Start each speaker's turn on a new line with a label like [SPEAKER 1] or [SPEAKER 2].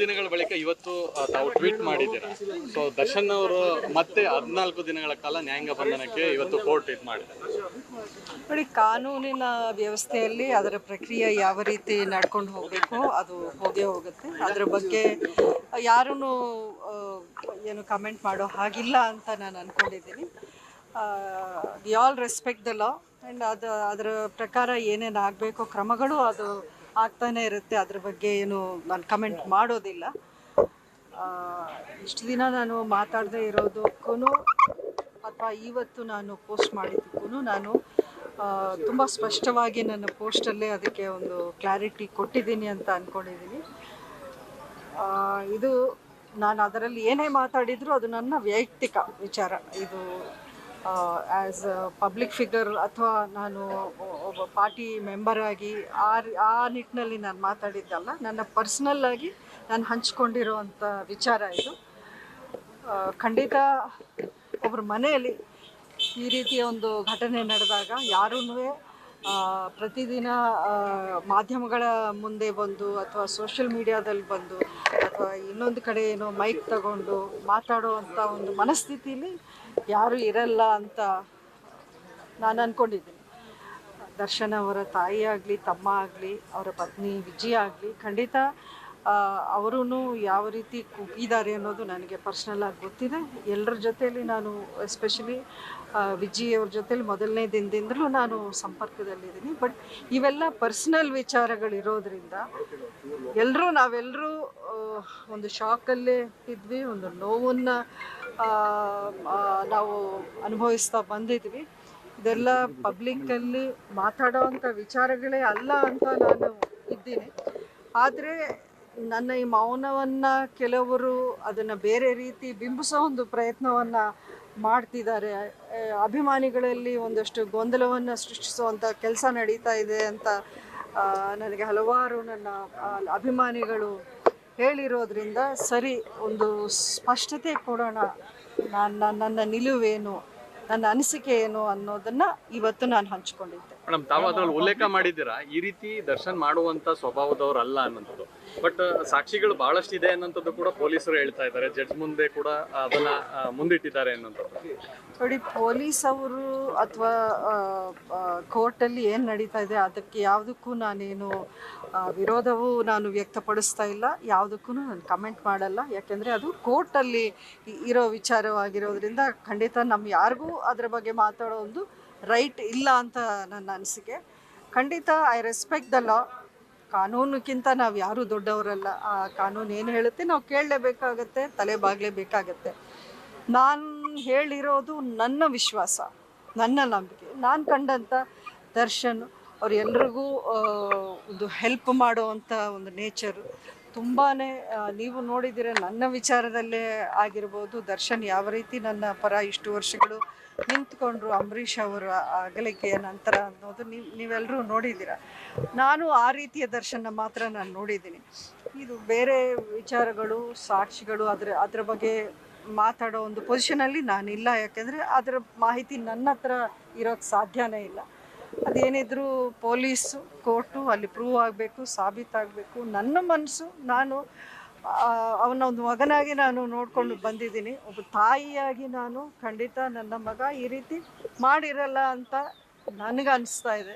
[SPEAKER 1] ದಿನಗಳ ಬಳಿಕ ಇವತ್ತು ತಾವು ಟ್ವೀಟ್ ಮಾಡಿದ್ದೀರಾ? ಸೊ ದರ್ಶನ್ ಅವರು ಮತ್ತೆ ಹದಿನಾಲ್ಕು ದಿನಗಳ ಕಾಲ ನ್ಯಾಯಾಂಗ ಬಂಧನಕ್ಕೆ ಇವತ್ತು ಕೋರ್ಟ್ ಇದು ಮಾಡಿದೆ
[SPEAKER 2] ನೋಡಿ, ಕಾನೂನಿನ ವ್ಯವಸ್ಥೆಯಲ್ಲಿ ಅದರ ಪ್ರಕ್ರಿಯೆ ಯಾವ ರೀತಿ ನಡ್ಕೊಂಡು ಹೋಗಬೇಕು, ಅದು ಹೋಗೇ ಹೋಗುತ್ತೆ. ಅದರ ಬಗ್ಗೆ ಯಾರೂ ಏನು ಕಮೆಂಟ್ ಮಾಡೋ ಹಾಗಿಲ್ಲ ಅಂತ ನಾನು ಅಂದ್ಕೊಂಡಿದ್ದೀನಿ we all respect the law and ಅದು, ಅದರ ಪ್ರಕಾರ ಏನೇನು ಆಗಬೇಕು ಕ್ರಮಗಳು ಅದು ಆಗ್ತಾನೆ ಇರುತ್ತೆ. ಅದ್ರ ಬಗ್ಗೆ ಏನು ನಾನು ಕಮೆಂಟ್ ಮಾಡೋದಿಲ್ಲ. ಇಷ್ಟು ದಿನ ನಾನು ಮಾತಾಡದೇ ಇರೋದಕ್ಕೂ ಅಥವಾ ಇವತ್ತು ನಾನು ಪೋಸ್ಟ್ ಮಾಡಿದ್ದಕ್ಕೂ ನಾನು ತುಂಬ ಸ್ಪಷ್ಟವಾಗಿ ನನ್ನ ಪೋಸ್ಟಲ್ಲೇ ಅದಕ್ಕೆ ಒಂದು ಕ್ಲಾರಿಟಿ ಕೊಟ್ಟಿದ್ದೀನಿ ಅಂತ ಅಂದ್ಕೊಂಡಿದ್ದೀನಿ ಇದು ನಾನು ಅದರಲ್ಲಿ ಏನೇ ಮಾತಾಡಿದರೂ ಅದು ನನ್ನ ವೈಯಕ್ತಿಕ ವಿಚಾರ. ಇದು ಆ್ಯಸ್ ಪಬ್ಲಿಕ್ ಫಿಗರ್ ಅಥವಾ ನಾನು ಒಬ್ಬ ಪಾರ್ಟಿ ಮೆಂಬರ್ ಆಗಿ ಆ ಆ ನಿಟ್ಟಿನಲ್ಲಿ ನಾನು ಮಾತಾಡಿದ್ದಲ್ಲ, ನನ್ನ ಪರ್ಸ್ನಲ್ ಆಗಿ ನಾನು ಹಂಚ್ಕೊಂಡಿರೋವಂಥ ವಿಚಾರ ಇದು. ಖಂಡಿತ ಒಬ್ಬರ ಮನೆಯಲ್ಲಿ ಈ ರೀತಿಯ ಒಂದು ಘಟನೆ ನಡೆದಾಗ ಯಾರೂ ಪ್ರತಿದಿನ ಮಾಧ್ಯಮಗಳ ಮುಂದೆ ಬಂದು ಅಥವಾ ಸೋಷಿಯಲ್ ಮೀಡಿಯಾದಲ್ಲಿ ಬಂದು ಅಥವಾ ಇನ್ನೊಂದು ಕಡೆ ಏನೋ ಮೈಕ್ ತಗೊಂಡು ಮಾತಾಡೋ ಒಂದು ಮನಸ್ಥಿತಿಲಿ ಯಾರೂ ಇರಲ್ಲ ಅಂತ ನಾನು ಅಂದ್ಕೊಂಡಿದ್ದೀನಿ ದರ್ಶನ್ ಅವರ ತಾಯಿ ಆಗಲಿ, ತಮ್ಮ ಆಗಲಿ, ಅವರ ಪತ್ನಿ ವಿಜಯ ಆಗಲಿ, ಖಂಡಿತ ಅವರೂ ಯಾವ ರೀತಿ ಕುಗ್ಗಿದ್ದಾರೆ ಅನ್ನೋದು ನನಗೆ ಪರ್ಸ್ನಲ್ ಆಗಿ ಗೊತ್ತಿದೆ. ಎಲ್ಲರ ಜೊತೆಯಲ್ಲಿ ನಾನು ಎಸ್ಪೆಷಲಿ ವಿಜಯ್ ಅವ್ರ ಜೊತೆಲಿ ಮೊದಲನೇ ದಿನದಿಂದಲೂ ನಾನು ಸಂಪರ್ಕದಲ್ಲಿದ್ದೀನಿ. ಬಟ್ ಇವೆಲ್ಲ ಪರ್ಸ್ನಲ್ ವಿಚಾರಗಳಿರೋದ್ರಿಂದ ಎಲ್ಲರೂ ನಾವೆಲ್ಲರೂ ಒಂದು ಶಾಕಲ್ಲೇ ಇದ್ವಿ, ಒಂದು ನೋವನ್ನು ನಾವು ಅನುಭವಿಸ್ತಾ ಬಂದಿದ್ವಿ. ಇದೆಲ್ಲ ಪಬ್ಲಿಕ್ಕಲ್ಲಿ ಮಾತಾಡೋವಂಥ ವಿಚಾರಗಳೇ ಅಲ್ಲ ಅಂತ ನಾನು ಇದ್ದೀನಿ. ಆದರೆ ನನ್ನ ಈ ಮೌನವನ್ನು ಕೆಲವರು ಅದನ್ನು ಬೇರೆ ರೀತಿ ಬಿಂಬಿಸೋ ಒಂದು ಪ್ರಯತ್ನವನ್ನು ಮಾಡ್ತಿದ್ದಾರೆ. ಅಭಿಮಾನಿಗಳಲ್ಲಿ ಒಂದಷ್ಟು ಗೊಂದಲವನ್ನು ಸೃಷ್ಟಿಸುವಂಥ ಕೆಲಸ ನಡೀತಾ ಇದೆ ಅಂತ ನನಗೆ ಹಲವಾರು ನನ್ನ ಅಭಿಮಾನಿಗಳು ಹೇಳಿರೋದ್ರಿಂದ ಸರಿ, ಒಂದು ಸ್ಪಷ್ಟತೆ ಕೊಡೋಣ. ನನ್ನ ನನ್ನ ನಿಲುವೇನು, ನನ್ನ ಅನಿಸಿಕೆ ಏನು ಅನ್ನೋದನ್ನ ಇವತ್ತು ನಾನು ಹಂಚ್ಕೊಂಡಿದ್ದೆ.
[SPEAKER 1] ಮೇಡಮ್, ತಾವು ಅದ್ರಲ್ಲಿ ಉಲ್ಲೇಖ ಮಾಡಿದ್ದೀರಾ? ಈ ರೀತಿ ದರ್ಶನ್ ಮಾಡುವಂತ ಸ್ವಭಾವದವ್ರಲ್ಲ ಅನ್ನೋದು. ಬಟ್ ಸಾಕ್ಷಿಗಳು ಬಹಳಷ್ಟು ಇದೆ ಅನ್ನೋಂಥದ್ದು ಕೂಡ ಪೊಲೀಸರು ಹೇಳ್ತಾ ಇದ್ದಾರೆ. ಜಡ್ಜ್ ಮುಂದೆ ಕೂಡ ಅದನ್ನ ಮುಂದಿಟ್ಟಿದ್ದಾರೆ ಅನ್ನೋಂಥದ್ದು.
[SPEAKER 2] ನೋಡಿ, ಪೊಲೀಸ್ ಅವರು ಅಥವಾ ಕೋರ್ಟಲ್ಲಿ ಏನು ನಡೀತಾ ಇದೆ, ಅದಕ್ಕೆ ಯಾವುದಕ್ಕೂ ನಾನೇನು ವಿರೋಧವೂ ನಾನು ವ್ಯಕ್ತಪಡಿಸ್ತಾ ಇಲ್ಲ. ಯಾವುದಕ್ಕೂ ನಾನು ಕಮೆಂಟ್ ಮಾಡಲ್ಲ. ಯಾಕೆಂದರೆ ಅದು ಕೋರ್ಟಲ್ಲಿ ಇರೋ ವಿಚಾರವಾಗಿರೋದ್ರಿಂದ ಖಂಡಿತ ನಮ್ಮ ಯಾರಿಗೂ ಅದರ ಬಗ್ಗೆ ಮಾತಾಡೋ ಒಂದು ರೈಟ್ ಇಲ್ಲ ಅಂತ ನನ್ನ ಅನಿಸಿಕೆ. ಖಂಡಿತ ಐ ರೆಸ್ಪೆಕ್ಟ್ ದ ಲಾ ಕಾನೂನಿಗಿಂತ ನಾವು ಯಾರೂ ದೊಡ್ಡವರಲ್ಲ. ಆ ಕಾನೂನು ಏನು ಹೇಳುತ್ತೆ ನಾವು ಕೇಳಲೇಬೇಕಾಗತ್ತೆ, ತಲೆ ಬಾಗಲೇಬೇಕಾಗತ್ತೆ ನಾನು ಹೇಳಿರೋದು ನನ್ನ ವಿಶ್ವಾಸ, ನನ್ನ ನಂಬಿಕೆ. ನಾನು ಕಂಡಂಥ ದರ್ಶನ್ ಅವ್ರು ಎಲ್ರಿಗೂ ಒಂದು ಹೆಲ್ಪ್ ಮಾಡುವಂಥ ಒಂದು ನೇಚರು ತುಂಬಾ ನೀವು ನೋಡಿದಿರ ನನ್ನ ವಿಚಾರದಲ್ಲೇ ಆಗಿರ್ಬೋದು. ದರ್ಶನ್ ಯಾವ ರೀತಿ ನನ್ನ ಪರ ಇಷ್ಟು ವರ್ಷಗಳು ನಿಂತ್ಕೊಂಡ್ರು ಅಂಬರೀಷ್ ಅವರ ಅಗಲಿಕೆಯ ನಂತರ ಅನ್ನೋದು ನೀವು ನೀವೆಲ್ಲರೂ ನೋಡಿದ್ದೀರ. ನಾನು ಆ ರೀತಿಯ ದರ್ಶನ ಮಾತ್ರ ನಾನು ನೋಡಿದ್ದೀನಿ. ಇದು ಬೇರೆ ವಿಚಾರಗಳು, ಸಾಕ್ಷಿಗಳು ಅದರ ಅದರ ಬಗ್ಗೆ ಮಾತಾಡೋ ಒಂದು ಪೊಸಿಷನಲ್ಲಿ ನಾನಿಲ್ಲ. ಯಾಕೆಂದರೆ ಅದರ ಮಾಹಿತಿ ನನ್ನ ಹತ್ರ ಇರೋಕ್ಕೆ ಸಾಧ್ಯನೇ ಇಲ್ಲ. ಅದೇನಿದ್ರು ಪೊಲೀಸು, ಕೋರ್ಟು ಅಲ್ಲಿ ಪ್ರೂವ್ ಆಗಬೇಕು, ಸಾಬೀತಾಗಬೇಕು. ನನ್ನ ಮನಸ್ಸು, ನಾನು ಅವನ ಒಂದು ಮಗನಾಗಿ ನಾನು ನೋಡಿಕೊಂಡು ಬಂದಿದ್ದೀನಿ. ಒಬ್ಬ ತಾಯಿಯಾಗಿ ನಾನು ಖಂಡಿತ ನನ್ನ ಮಗ ಈ ರೀತಿ ಮಾಡಿರಲ್ಲ ಅಂತ ನನಗೆ ಅನಿಸ್ತಾ ಇದೆ.